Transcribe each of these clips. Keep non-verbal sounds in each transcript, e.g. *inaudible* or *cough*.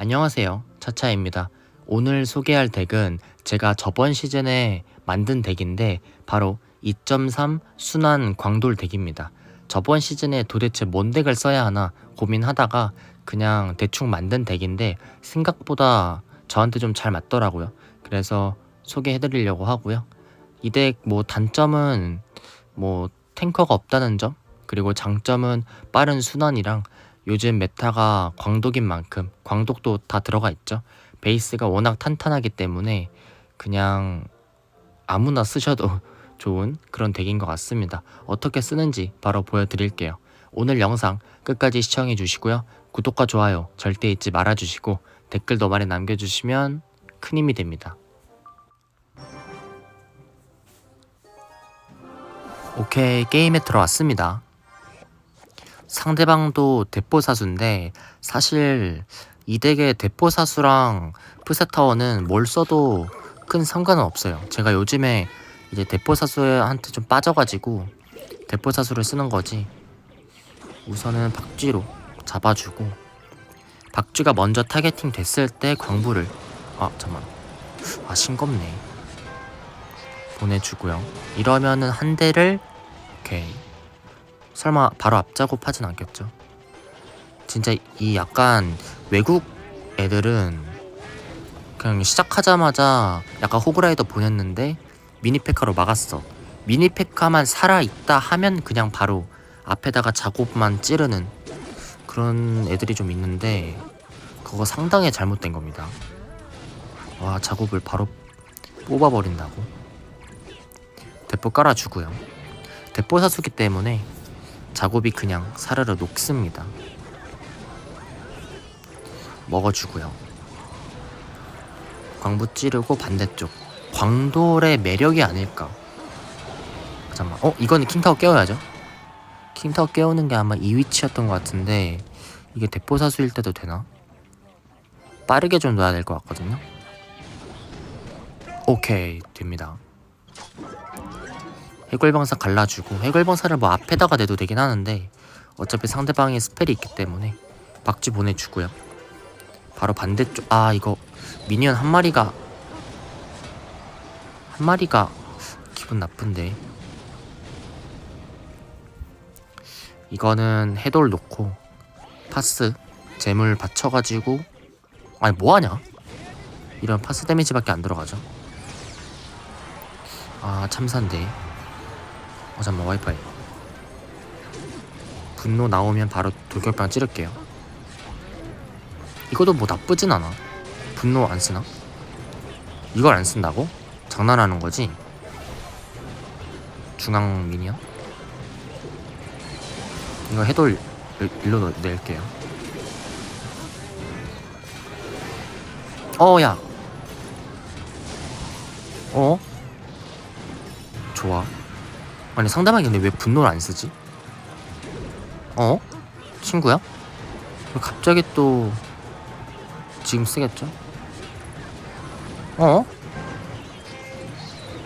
안녕하세요. 차차입니다. 오늘 소개할 덱은 제가 저번 시즌에 만든 덱인데 바로 2.3 순환 광돌 덱입니다. 저번 시즌에 도대체 뭔 덱을 써야 하나 고민하다가 그냥 대충 만든 덱인데 생각보다 저한테 좀 잘 맞더라고요. 그래서 소개해드리려고 하고요. 이 덱 뭐 단점은 뭐 탱커가 없다는 점 그리고 장점은 빠른 순환이랑 요즘 메타가 광독인 만큼 광독도 다 들어가 있죠. 베이스가 워낙 탄탄하기 때문에 그냥 아무나 쓰셔도 *laughs* 좋은 그런 덱인 것 같습니다. 어떻게 쓰는지 바로 보여드릴게요. 오늘 영상 끝까지 시청해 주시고요. 구독과 좋아요 절대 잊지 말아 주시고 댓글도 많이 남겨주시면 큰 힘이 됩니다. 오케이 게임에 들어왔습니다. 상대방도 대포사수인데 사실 이 덱의 대포사수랑 푸세타워는 뭘 써도 큰 상관은 없어요. 제가 요즘에 이제 대포사수한테 좀 빠져가지고 대포사수를 쓰는 거지. 우선은 박쥐로 잡아주고 박쥐가 먼저 타겟팅 됐을 때 광부를 아 잠만 아 싱겁네 보내주고요. 이러면은 한 대를 오케이 설마 바로 앞작업 하진 않겠죠? 진짜 이 약간 외국 애들은 그냥 시작하자마자 약간 호그라이더 보냈는데 미니페카로 막았어. 미니페카만 살아있다 하면 그냥 바로 앞에다가 작업만 찌르는 그런 애들이 좀 있는데 그거 상당히 잘못된 겁니다. 와 작업을 바로 뽑아버린다고. 대포 깔아주고요. 대포 사수기 때문에 작업이 그냥 사르르 녹습니다. 먹어주고요. 광부 찌르고 반대쪽. 광돌의 매력이 아닐까. 잠깐만. 어, 이거는 킹타워 깨워야죠. 킹타워 깨우는 게 아마 이 위치였던 것 같은데 이게 대포사수일 때도 되나? 빠르게 좀 놔야 될 것 같거든요. 오케이 됩니다. 해골병사 갈라주고 해골병사를 뭐 앞에다가 내도 되긴 하는데 어차피 상대방이 스펠이 있기 때문에 박쥐 보내주고요. 바로 반대쪽 아 이거 미니언 한 마리가 한 마리가 기분 나쁜데. 이거는 해돌 놓고 파스 재물 받쳐가지고 아니 뭐하냐? 이런 파스 데미지밖에 안 들어가죠. 아 참산데 어 잠만 와이파이 분노 나오면 바로 돌격병 찌를게요 이것도 뭐 나쁘진 않아 분노 안 쓰나? 이걸 안 쓴다고? 장난하는 거지? 중앙 미니언? 이거 해돌 일- 일로 넣- 낼게요 어, 야. 어? 좋아. 아니, 상대방이 근데 왜 분노를 안 쓰지? 어? 친구야? 왜 갑자기 또 지금 쓰겠죠? 어?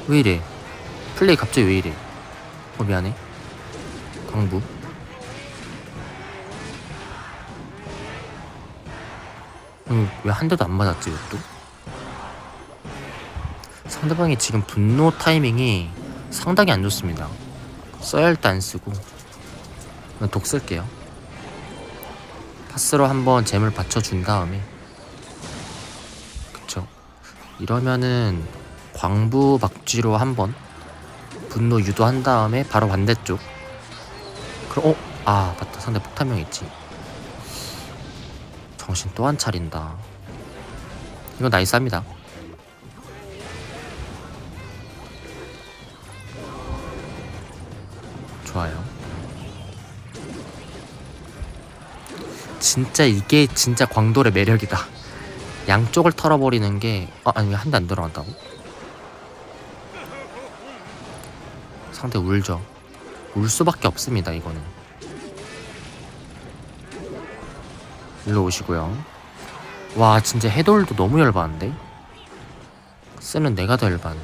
왜 이래? 플레이 갑자기 왜 이래? 어 미안해. 광부. 음, 왜한 대도 안 맞았지 왜 또? 상대방이 지금 분노 타이밍이 상당히 안 좋습니다. 써야 할 때 안 쓰고 독 쓸게요. 파스로 한번 잼을 받쳐준 다음에. 그쵸. 이러면은 광부 박쥐로 한번 분노 유도한 다음에 바로 반대쪽. 그럼 어? 아 맞다. 상대 폭탄명 있지. 정신 또 안 차린다. 이거 나이스합니다 좋아요. 진짜 이게 진짜 광돌의 매력이다. 양쪽을 털어버리는 게 아, 아니 한 대 안 들어간다고? 상대 울죠. 울 수밖에 없습니다 이거는. 일로 오시고요. 와 진짜 해돌도 너무 열받는데? 쓰는 내가 더 열받네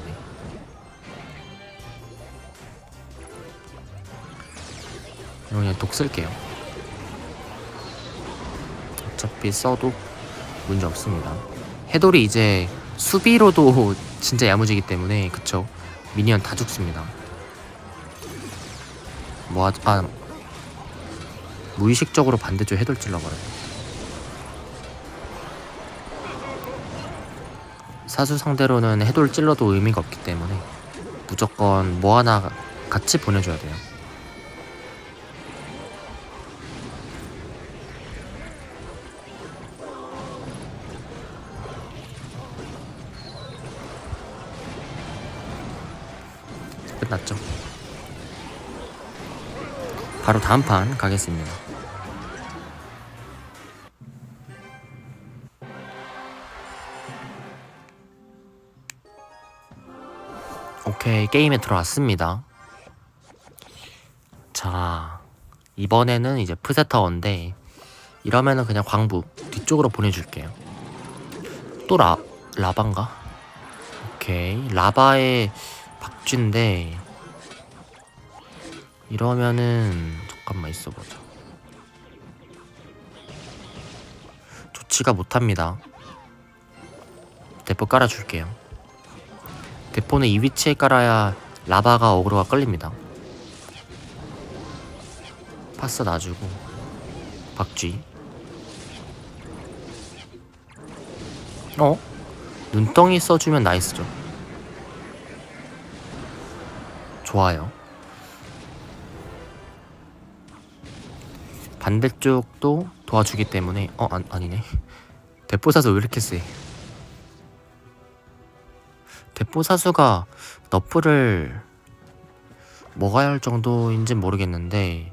이거 그냥 독 쓸게요 어차피 써도 문제 없습니다. 해돌이 이제 수비로도 *laughs* 진짜 야무지기 때문에 그쵸? 미니언 다 죽습니다. 뭐 하, 아 무의식적으로 반대쪽 해돌 찔러버려요. 사수 상대로는 해돌 찔러도 의미가 없기 때문에 무조건 뭐 하나 같이 보내줘야 돼요. 끝났죠. 바로 다음 판 가겠습니다. 오케이 게임에 들어왔습니다. 자 이번에는 이제 프세타워인데 이러면은 그냥 광부 뒤쪽으로 보내줄게요. 또 라 라반가? 오케이 라바의 박쥐인데 이러면은 잠깐만 있어보자. 좋지가 못합니다. 대포 깔아줄게요. 대포는 이 위치에 깔아야 라바가 어그로가 끌립니다. 파스 놔주고 박쥐. 어? 눈덩이 써주면 나이스죠. 좋아요. 반대쪽도 도와주기 때문에 어 안, 아니네. 대포사수 왜 이렇게 세? 대포사수가 너프를 먹어야 할 정도인진 모르겠는데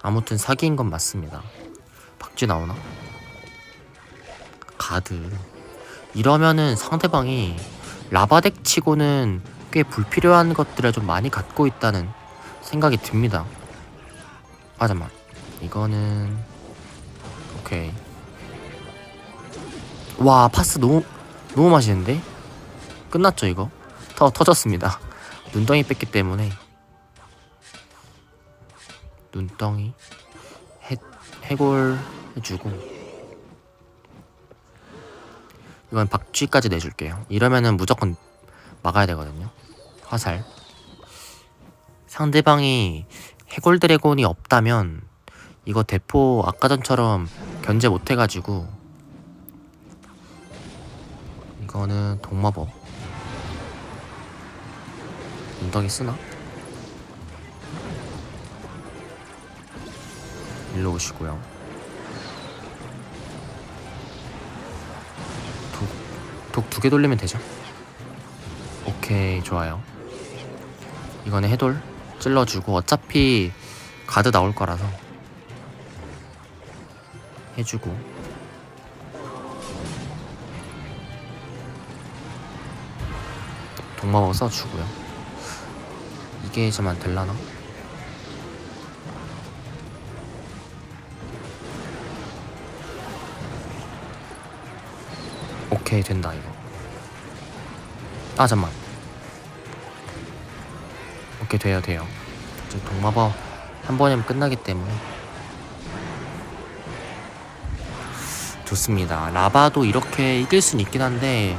아무튼 사기인 건 맞습니다. 박쥐 나오나? 가드. 이러면은 상대방이 라바덱 치고는 꽤 불필요한 것들을 좀 많이 갖고 있다는 생각이 듭니다. 아 잠만. 이거는 오케이. 와 파스 너무 너무 맛있는데? 끝났죠 이거? 터 터졌습니다. *laughs* 눈덩이 뺐기 때문에 눈덩이 해 해골 해주고 이건 박쥐까지 내줄게요. 이러면은 무조건 막아야 되거든요. 화살. 상대방이 해골 드래곤이 없다면 이거 대포 아까 전처럼 견제 못 해가지고 이거는 동마법 웅덩이 쓰나? 일로 오시고요. 독 두 개 돌리면 되죠. 오케이 좋아요. 이거는 해돌 찔러주고 어차피 가드 나올 거라서 해주고 동마법 써주고요. 이게 좀안 될라나? 오케이 된다 이거. 아 잠만. 오케이 돼요 돼요. 동마법 한 번이면 끝나기 때문에 좋습니다. 라바도 이렇게 이길 순 있긴 한데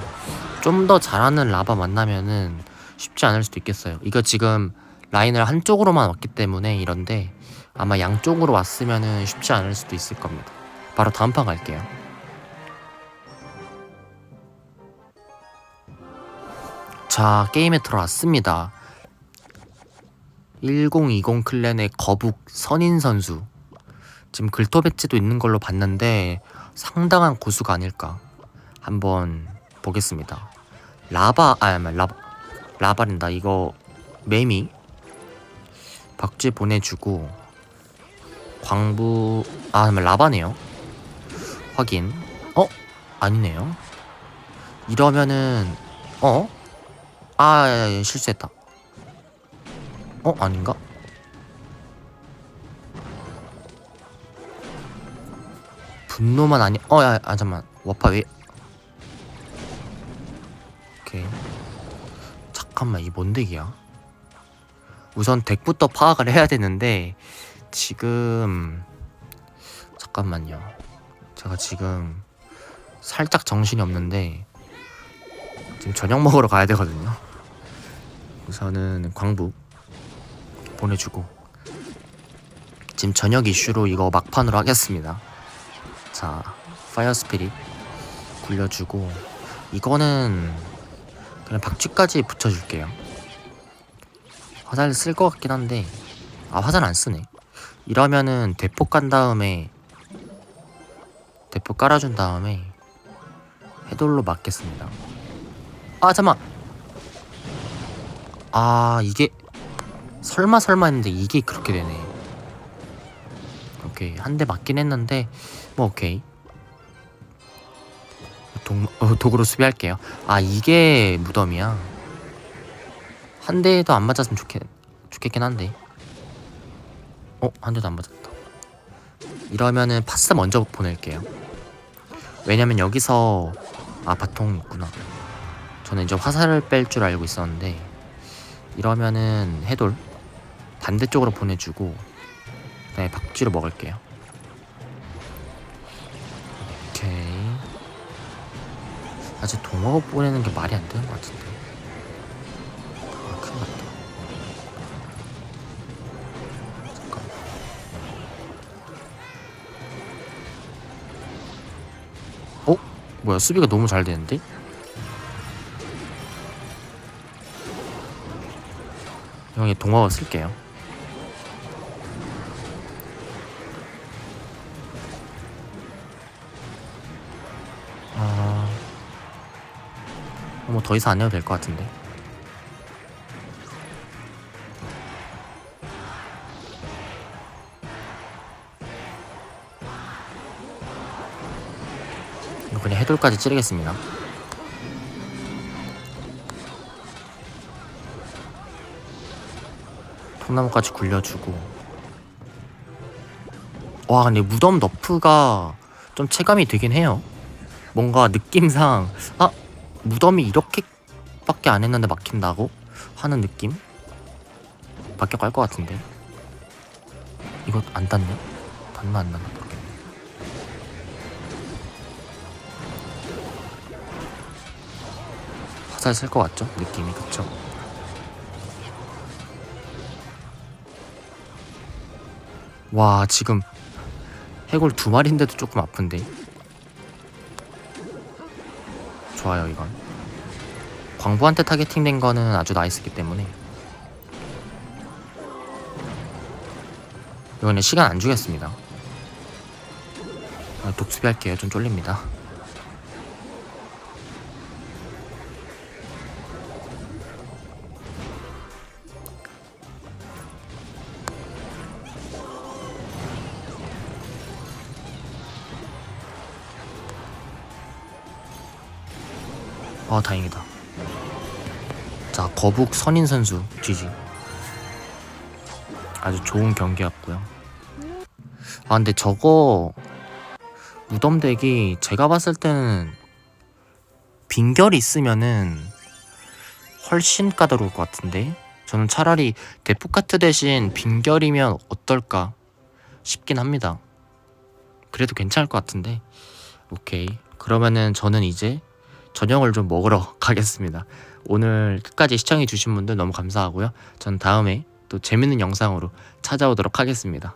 좀 더 잘하는 라바 만나면은 쉽지 않을 수도 있겠어요. 이거 지금 라인을 한쪽으로만 왔기 때문에 이런데 아마 양쪽으로 왔으면은 쉽지 않을 수도 있을 겁니다. 바로 다음 판 갈게요. 자, 게임에 들어왔습니다. 1020 클랜의 거북 선인 선수. 지금 글토 배지도 있는 걸로 봤는데 상당한 고수가 아닐까. 한번 보겠습니다. 라바, 아, 라바, 라바린다. 이거 매미. 박쥐 보내주고 광부, 아, 라바네요. 확인. 어? 아니네요. 이러면은, 어? 아, 야, 야, 실수했다. 어, 아닌가? 분노만 아니, 어, 야, 아, 잠만. 와파 왜? 오케이. 잠깐만, 이 뭔 덱이야? 우선 덱부터 파악을 해야 되는데, 지금, 잠깐만요. 제가 지금 살짝 정신이 없는데 지금 저녁 먹으러 가야 되거든요. 우선은 광부 보내주고 지금 저녁 이슈로 이거 막판으로 하겠습니다. 자, 파이어 스피릿 굴려주고 이거는 그냥 박쥐까지 붙여줄게요. 화살 쓸 것 같긴 한데 아 화살 안 쓰네. 이러면은 대폭 간 다음에 대폭 깔아준 다음에 해돌로 맞겠습니다. 아 잠만. 아 이게 설마 설마 했는데 이게 그렇게 되네. 오케이 한 대 맞긴 했는데 뭐 오케이. 동, 어, 도구로 수비할게요. 아 이게 무덤이야. 한 대도 안 맞았으면 좋겠 좋겠긴 한데. 어 한 대도 안 맞았다. 이러면은 파스 먼저 보낼게요. 왜냐면 여기서 아 바통 있구나. 저는 이제 화살을 뺄 줄 알고 있었는데 이러면은 해돌 반대쪽으로 보내주고 그다음에 박쥐로 먹을게요. 오케이. 아직 동어 보내는 게 말이 안 되는 것 같은데. 아, 큰일 났다. 잠깐. 어? 뭐야 수비가 너무 잘 되는데? 형이 동화어 쓸게요. 뭐 더 이상 안 해도 될 것 같은데. 그냥 해돌까지 찌르겠습니다. 통나무까지 굴려주고. 와 근데 무덤 너프가 좀 체감이 되긴 해요. 뭔가 느낌상 아 무덤이 이렇게밖에 안 했는데 막힌다고 하는 느낌? 밖에 갈것 같은데 이거 안 닿네? 닿나 안 닿나 모르겠네 화살 쓸 것 같죠? 느낌이 그쵸? 와 지금 해골 두 마리인데도 조금 아픈데 좋아요 이건. 광부한테 타겟팅된 거는 아주 나이스기 때문에. 이거는 시간 안 주겠습니다. 아, 독수비 할게요. 좀 쫄립니다 아 다행이다. 자 거북 선인 선수 GG 아주 좋은 경기였고요. 아 근데 저거 무덤덱이 제가 봤을 때는 빈결이 있으면은 훨씬 까다로울 것 같은데? 저는 차라리 데프카트 대신 빈결이면 어떨까 싶긴 합니다. 그래도 괜찮을 것 같은데? 오케이. 그러면은 저는 이제 저녁을 좀 먹으러 *laughs* 가겠습니다. 오늘 끝까지 시청해주신 분들 너무 감사하고요. 전 다음에 또 재밌는 영상으로 찾아오도록 하겠습니다.